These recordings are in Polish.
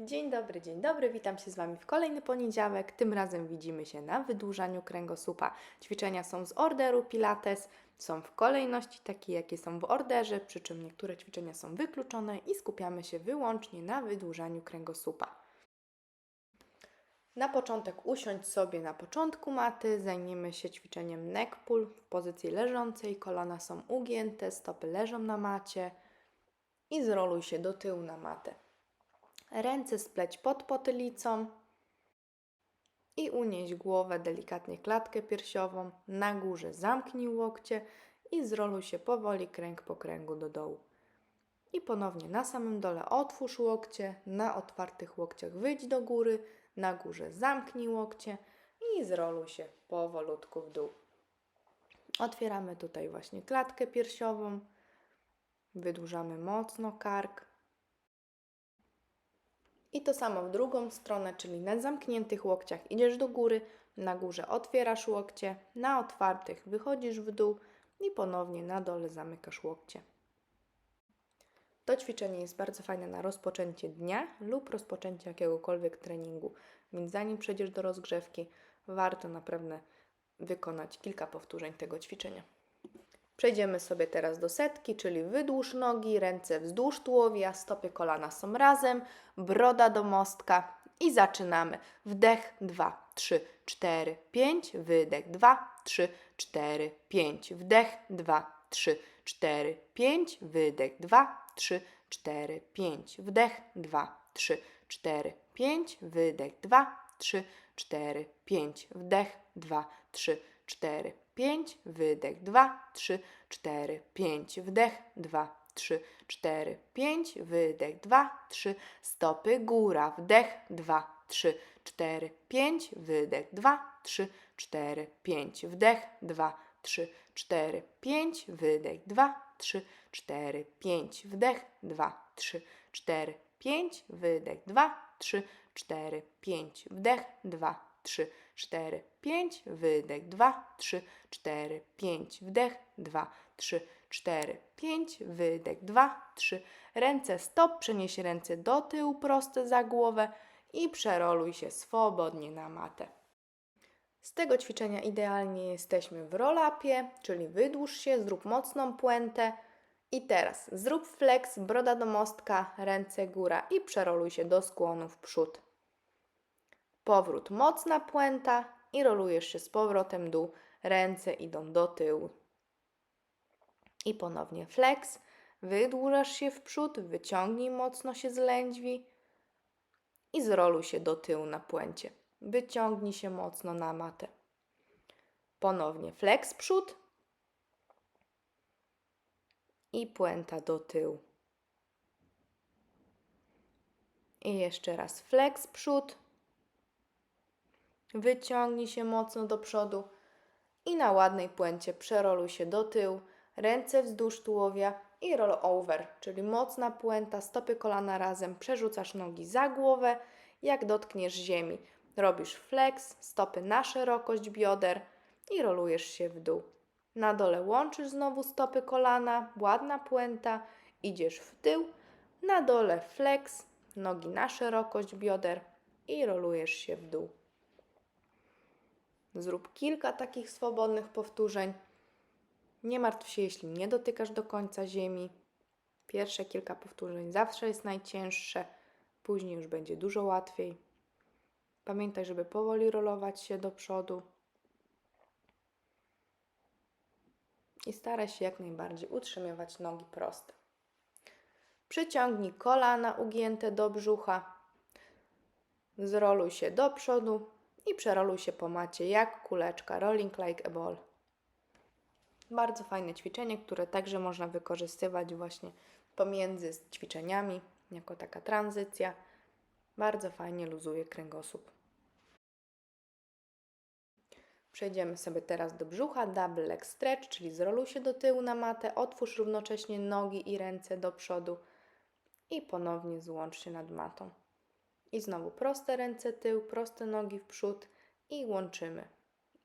Dzień dobry, dzień dobry, witam się z Wami w kolejny poniedziałek. Tym razem widzimy się na wydłużaniu kręgosłupa. Ćwiczenia są z orderu Pilates, są w kolejności takie, jakie są w orderze, przy czym niektóre ćwiczenia są wykluczone i skupiamy się wyłącznie na wydłużaniu kręgosłupa. Na początek usiądź sobie na początku maty, zajmiemy się ćwiczeniem neck pull w pozycji leżącej, kolana są ugięte, stopy leżą na macie i zroluj się do tyłu na matę. Ręce spleć pod potylicą i unieś głowę delikatnie klatkę piersiową. Na górze zamknij łokcie i zroluj się powoli kręg po kręgu do dołu. I ponownie na samym dole otwórz łokcie, na otwartych łokciach wyjdź do góry, na górze zamknij łokcie i zroluj się powolutku w dół. Otwieramy tutaj właśnie klatkę piersiową, wydłużamy mocno kark. I to samo w drugą stronę, czyli na zamkniętych łokciach idziesz do góry, na górze otwierasz łokcie, na otwartych wychodzisz w dół i ponownie na dole zamykasz łokcie. To ćwiczenie jest bardzo fajne na rozpoczęcie dnia lub rozpoczęcie jakiegokolwiek treningu, więc zanim przejdziesz do rozgrzewki, warto naprawdę wykonać kilka powtórzeń tego ćwiczenia. Przejdziemy sobie teraz do setki, czyli wydłuż nogi, ręce wzdłuż tułowia, stopy kolana są razem, broda do mostka i zaczynamy. Wdech 2, 3, 4, 5, wydech 2, 3, 4, 5, wdech 2, 3, 4, 5, wydech 2, 3, 4, 5, wdech 2, 3, 4, 5, wydech 2, 3, 4, 5, wdech 2, 3, 4, 5, wydech 2, 3, 4, 5, wdech 2, 3, 4, 5, wydech 2, 3, stopy góra, wdech 2, 3, 4, 5, wydech 2, 3, 4, 5, wdech 2, 3, 4, 5, wydech 2, 3, 4, 5, wdech 2, 3, 4, 5, wydech 2, 3, 4, 5, wdech 2, 3, 4, 5, wydech 2, 3, 4, 5, wdech 2, 3, 4, 5, wydech 2, 3. Ręce stop, przenieś ręce do tyłu proste za głowę i przeroluj się swobodnie na matę. Z tego ćwiczenia idealnie jesteśmy w rollupie, czyli wydłuż się, zrób mocną puentę. I teraz zrób flex, broda do mostka, ręce góra i przeroluj się do skłonu w przód. Powrót, mocna puenta i rolujesz się z powrotem dół, ręce idą do tyłu. I ponownie flex, wydłużasz się w przód, wyciągnij mocno się z lędźwi i zroluj się do tyłu na puencie. Wyciągnij się mocno na matę. Ponownie flex przód i puenta do tyłu. I jeszcze raz flex przód. Wyciągnij się mocno do przodu i na ładnej puencie przeroluj się do tyłu, ręce wzdłuż tułowia i roll over, czyli mocna puenta, stopy kolana razem, przerzucasz nogi za głowę, jak dotkniesz ziemi. Robisz flex, stopy na szerokość bioder i rolujesz się w dół. Na dole łączysz znowu stopy kolana, ładna puenta, idziesz w tył, na dole flex, nogi na szerokość bioder i rolujesz się w dół. Zrób kilka takich swobodnych powtórzeń. Nie martw się, jeśli nie dotykasz do końca ziemi. Pierwsze kilka powtórzeń zawsze jest najcięższe, później już będzie dużo łatwiej. Pamiętaj, żeby powoli rolować się do przodu. I staraj się jak najbardziej utrzymywać nogi proste. Przyciągnij kolana ugięte do brzucha. Zroluj się do przodu i przeroluj się po macie jak kuleczka, rolling like a ball. Bardzo fajne ćwiczenie, które także można wykorzystywać właśnie pomiędzy ćwiczeniami, jako taka tranzycja. Bardzo fajnie luzuje kręgosłup. Przejdziemy sobie teraz do brzucha, double leg stretch, czyli zroluj się do tyłu na matę, otwórz równocześnie nogi i ręce do przodu i ponownie złącz się nad matą. I znowu proste ręce tył, proste nogi w przód i łączymy.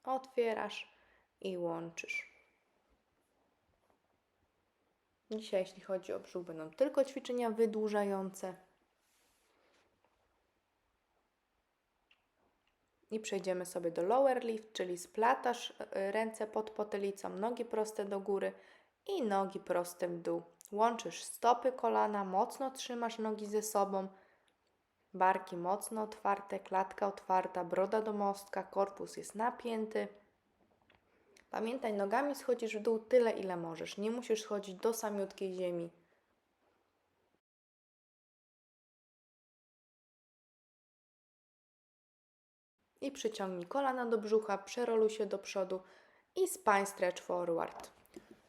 Otwierasz i łączysz. Dzisiaj, jeśli chodzi o brzuch, będą tylko ćwiczenia wydłużające. I przejdziemy sobie do lower lift, czyli splatasz e, ręce pod potylicą, nogi proste do góry i nogi proste w dół. Łączysz stopy, kolana, mocno trzymasz nogi ze sobą, barki mocno otwarte, klatka otwarta, broda do mostka, korpus jest napięty. Pamiętaj, nogami schodzisz w dół tyle, ile możesz. Nie musisz schodzić do samiutkiej ziemi. I przyciągnij kolana do brzucha, przeroluj się do przodu i spine stretch forward.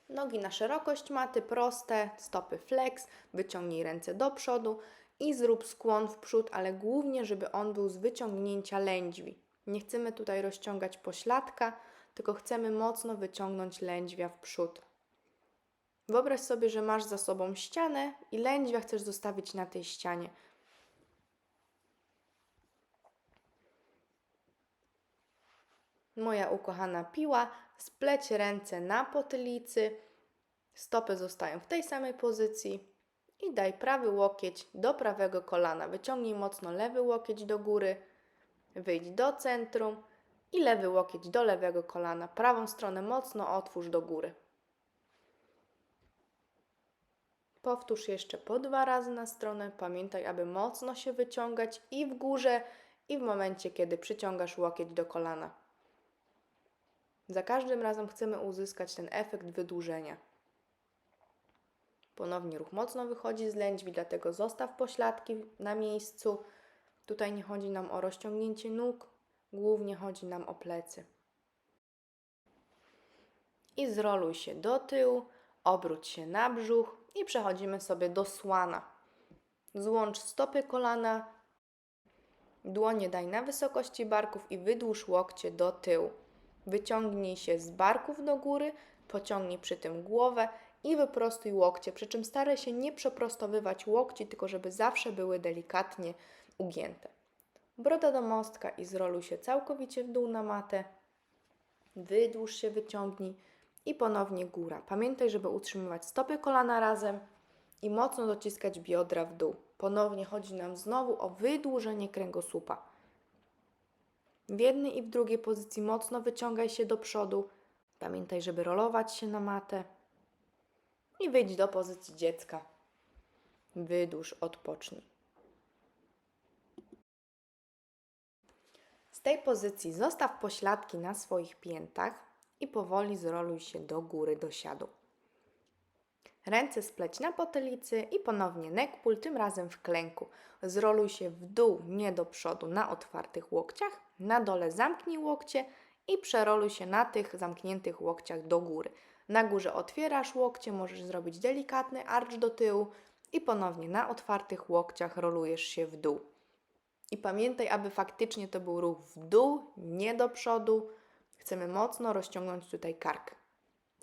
Nogi na szerokość maty, proste, stopy flex, wyciągnij ręce do przodu i zrób skłon w przód, ale głównie, żeby on był z wyciągnięcia lędźwi. Nie chcemy tutaj rozciągać pośladka, tylko chcemy mocno wyciągnąć lędźwia w przód. Wyobraź sobie, że masz za sobą ścianę i lędźwia chcesz zostawić na tej ścianie. Moja ukochana piła, spleć ręce na potylicy, stopy zostają w tej samej pozycji i daj prawy łokieć do prawego kolana. Wyciągnij mocno lewy łokieć do góry, wyjdź do centrum i lewy łokieć do lewego kolana. Prawą stronę mocno otwórz do góry. Powtórz jeszcze po dwa razy na stronę. Pamiętaj, aby mocno się wyciągać i w górze, i w momencie, kiedy przyciągasz łokieć do kolana. Za każdym razem chcemy uzyskać ten efekt wydłużenia. Ponownie ruch mocno wychodzi z lędźwi, dlatego zostaw pośladki na miejscu. Tutaj nie chodzi nam o rozciągnięcie nóg, głównie chodzi nam o plecy. I zroluj się do tyłu, obróć się na brzuch i przechodzimy sobie do słana. Złącz stopy kolana, dłonie daj na wysokości barków i wydłuż łokcie do tyłu. Wyciągnij się z barków do góry, pociągnij przy tym głowę i wyprostuj łokcie, przy czym staraj się nie przeprostowywać łokci, tylko żeby zawsze były delikatnie ugięte. Broda do mostka i zroluj się całkowicie w dół na matę. Wydłuż się, wyciągnij i ponownie góra. Pamiętaj, żeby utrzymywać stopy kolana razem i mocno dociskać biodra w dół. Ponownie chodzi nam znowu o wydłużenie kręgosłupa. W jednej i w drugiej pozycji mocno wyciągaj się do przodu. Pamiętaj, żeby rolować się na matę. I wyjdź do pozycji dziecka. Wydłuż, odpocznij. Z tej pozycji zostaw pośladki na swoich piętach i powoli zroluj się do góry, do siadu. Ręce spleć na potylicy i ponownie neck pull, tym razem w klęku. Zroluj się w dół, nie do przodu, na otwartych łokciach. Na dole zamknij łokcie i przeroluj się na tych zamkniętych łokciach do góry. Na górze otwierasz łokcie, możesz zrobić delikatny arch do tyłu i ponownie na otwartych łokciach rolujesz się w dół. I pamiętaj, aby faktycznie to był ruch w dół, nie do przodu. Chcemy mocno rozciągnąć tutaj kark.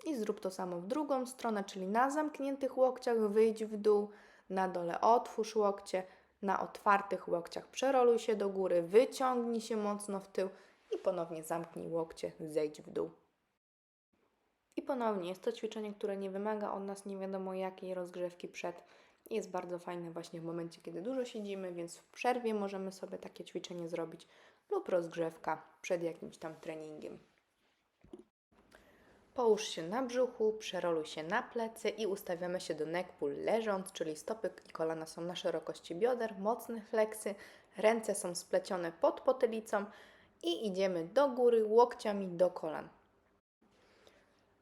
I zrób to samo w drugą stronę, czyli na zamkniętych łokciach wyjdź w dół, na dole otwórz łokcie, na otwartych łokciach przeroluj się do góry, wyciągnij się mocno w tył i ponownie zamknij łokcie, zejdź w dół. I ponownie jest to ćwiczenie, które nie wymaga od nas nie wiadomo jakiej rozgrzewki przed. Jest bardzo fajne właśnie w momencie, kiedy dużo siedzimy, więc w przerwie możemy sobie takie ćwiczenie zrobić lub rozgrzewka przed jakimś tam treningiem. Połóż się na brzuchu, przeroluj się na plecy i ustawiamy się do neck pull leżąc, czyli stopy i kolana są na szerokości bioder, mocne fleksy, ręce są splecione pod potylicą i idziemy do góry łokciami do kolan.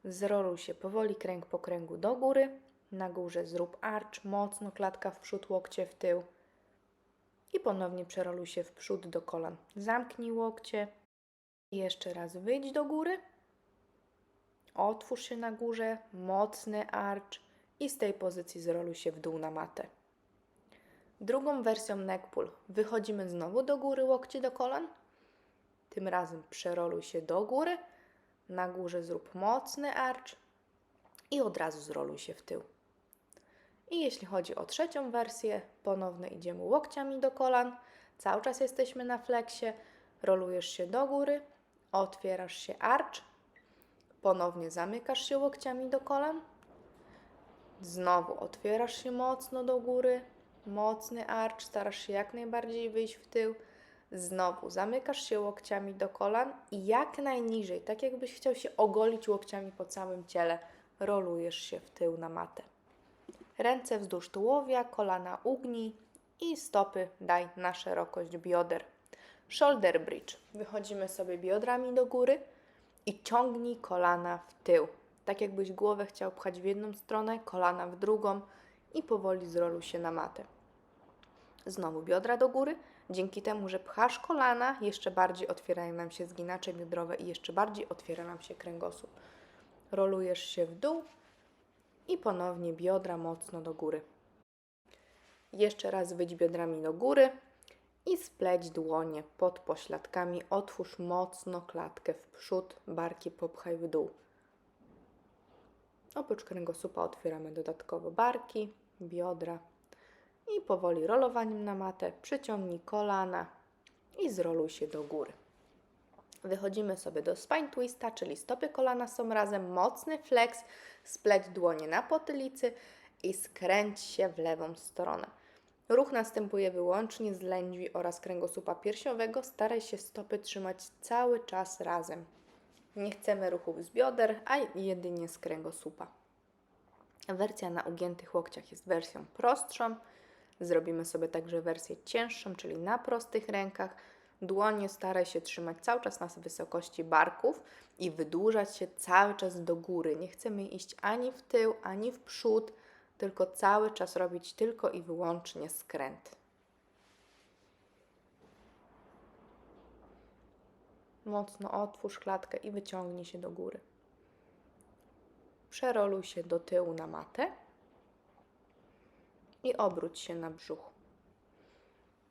Zroluj się powoli kręg po kręgu do góry, na górze zrób arch, mocno klatka w przód, łokcie w tył. I ponownie przeroluj się w przód do kolan. Zamknij łokcie. Jeszcze raz wyjdź do góry. Otwórz się na górze, mocny arch i z tej pozycji zroluj się w dół na matę. Drugą wersją neck pull. Wychodzimy znowu do góry, łokcie do kolan. Tym razem przeroluj się do góry, na górze zrób mocny arch i od razu zroluj się w tył. I jeśli chodzi o trzecią wersję, ponownie idziemy łokciami do kolan, cały czas jesteśmy na fleksie, rolujesz się do góry, otwierasz się arch Ponownie zamykasz się łokciami do kolan. Znowu otwierasz się mocno do góry, mocny arch, starasz się jak najbardziej wyjść w tył. Znowu zamykasz się łokciami do kolan i jak najniżej, tak jakbyś chciał się ogolić łokciami po całym ciele, rolujesz się w tył na matę. Ręce wzdłuż tułowia, kolana ugnij i stopy daj na szerokość bioder. Shoulder bridge. Wychodzimy sobie biodrami do góry i ciągnij kolana w tył. Tak jakbyś głowę chciał pchać w jedną stronę, kolana w drugą i powoli zroluj się na matę. Znowu biodra do góry. Dzięki temu, że pchasz kolana, jeszcze bardziej otwierają nam się zginacze biodrowe i jeszcze bardziej otwiera nam się kręgosłup. Rolujesz się w dół i ponownie biodra mocno do góry. Jeszcze raz wyjdź biodrami do góry i spleć dłonie pod pośladkami. Otwórz mocno klatkę w przód, barki popchaj w dół. Oprócz kręgosłupa otwieramy dodatkowo barki, biodra i powoli rolowaniem na matę przyciągnij kolana i zroluj się do góry. Wychodzimy sobie do spine twista, czyli stopy kolana są razem, mocny flex, spleć dłonie na potylicy i skręć się w lewą stronę. Ruch następuje wyłącznie z lędźwi oraz kręgosłupa piersiowego. Staraj się stopy trzymać cały czas razem. Nie chcemy ruchów z bioder, a jedynie z kręgosłupa. Wersja na ugiętych łokciach jest wersją prostszą. Zrobimy sobie także wersję cięższą, czyli na prostych rękach. Dłonie staraj się trzymać cały czas na wysokości barków i wydłużać się cały czas do góry. Nie chcemy iść ani w tył, ani w przód, tylko cały czas robić tylko i wyłącznie skręt. Mocno otwórz klatkę i wyciągnij się do góry. Przeroluj się do tyłu na matę i obróć się na brzuch.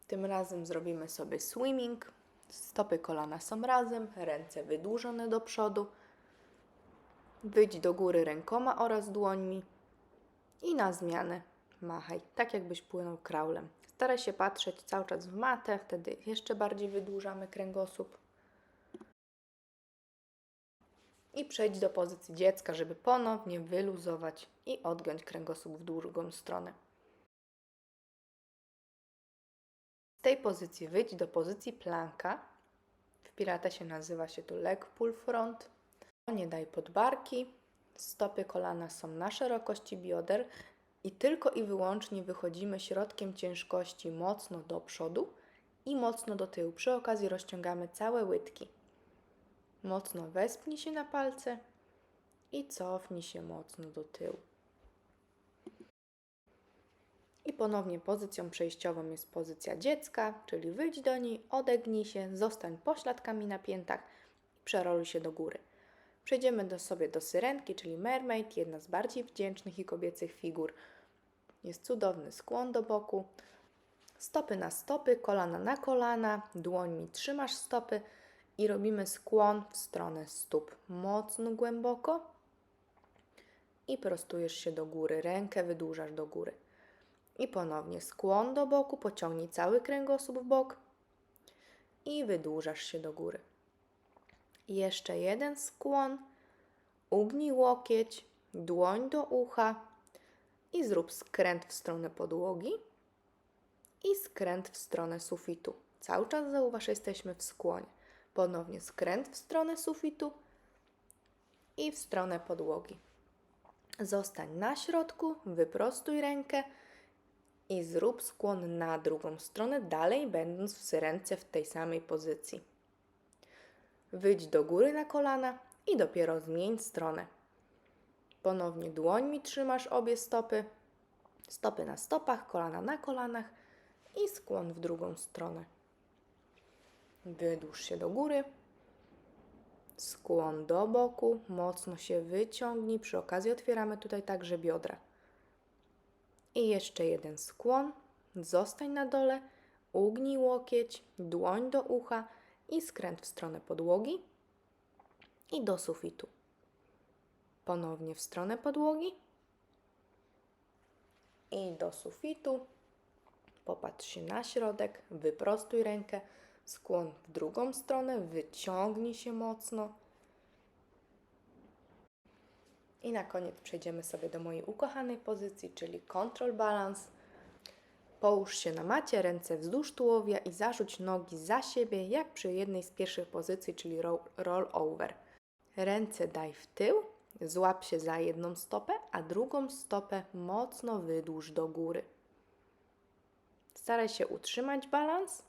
Tym razem zrobimy sobie swimming. Stopy kolana są razem, ręce wydłużone do przodu. Wyjdź do góry rękoma oraz dłońmi i na zmianę machaj, tak jakbyś płynął kraulem. Staraj się patrzeć cały czas w matę, wtedy jeszcze bardziej wydłużamy kręgosłup. I przejdź do pozycji dziecka, żeby ponownie wyluzować i odgiąć kręgosłup w drugą stronę. Z tej pozycji wyjdź do pozycji planka. W pilatesie nazywa się to leg pull front. Nie daj podbarki. Stopy kolana są na szerokości bioder i tylko i wyłącznie wychodzimy środkiem ciężkości mocno do przodu i mocno do tyłu. Przy okazji rozciągamy całe łydki. Mocno wespnij się na palce i cofnij się mocno do tyłu. I ponownie pozycją przejściową jest pozycja dziecka, czyli wyjdź do niej, odegnij się, zostań pośladkami na piętach i przeroluj się do góry. Przejdziemy do sobie do syrenki, czyli mermaid, jedna z bardziej wdzięcznych i kobiecych figur. Jest cudowny skłon do boku. Stopy na stopy, kolana na kolana, dłońmi trzymasz stopy i robimy skłon w stronę stóp. Mocno głęboko i prostujesz się do góry. Rękę wydłużasz do góry. I ponownie skłon do boku, pociągnij cały kręgosłup w bok i wydłużasz się do góry. Jeszcze jeden skłon, ugnij łokieć, dłoń do ucha i zrób skręt w stronę podłogi i skręt w stronę sufitu. Cały czas zauważ, że jesteśmy w skłonie. Ponownie skręt w stronę sufitu i w stronę podłogi. Zostań na środku, wyprostuj rękę i zrób skłon na drugą stronę, dalej będąc w syrence w tej samej pozycji. Wyjdź do góry na kolana i dopiero zmień stronę. Ponownie dłońmi trzymasz obie stopy, stopy na stopach, kolana na kolanach i skłon w drugą stronę. Wydłuż się do góry, skłon do boku, mocno się wyciągnij. Przy okazji otwieramy tutaj także biodra. I jeszcze jeden skłon, zostań na dole, ugnij łokieć, dłoń do ucha i skręt w stronę podłogi i do sufitu. Ponownie w stronę podłogi i do sufitu. Popatrz się na środek, wyprostuj rękę, skłon w drugą stronę, wyciągnij się mocno. I na koniec przejdziemy sobie do mojej ukochanej pozycji, czyli control balance. Połóż się na macie, ręce wzdłuż tułowia i zarzuć nogi za siebie, jak przy jednej z pierwszych pozycji, czyli roll, over. Ręce daj w tył, złap się za jedną stopę, a drugą stopę mocno wydłuż do góry. Staraj się utrzymać balans.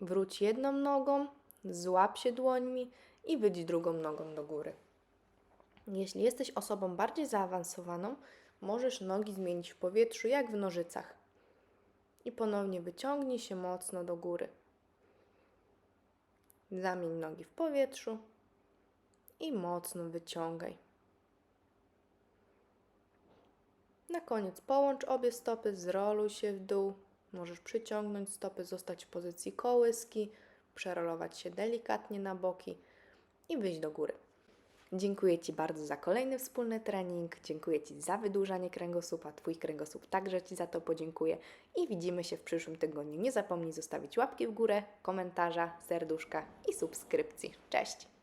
Wróć jedną nogą, złap się dłońmi i wyjdź drugą nogą do góry. Jeśli jesteś osobą bardziej zaawansowaną, możesz nogi zmienić w powietrzu jak w nożycach. I ponownie wyciągnij się mocno do góry. Zamień nogi w powietrzu i mocno wyciągaj. Na koniec połącz obie stopy, zroluj się w dół. Możesz przyciągnąć stopy, zostać w pozycji kołyski, przerolować się delikatnie na boki i wyjść do góry. Dziękuję Ci bardzo za kolejny wspólny trening. Dziękuję Ci za wydłużanie kręgosłupa. Twój kręgosłup także Ci za to podziękuję. I widzimy się w przyszłym tygodniu. Nie zapomnij zostawić łapki w górę, komentarza, serduszka i subskrypcji. Cześć!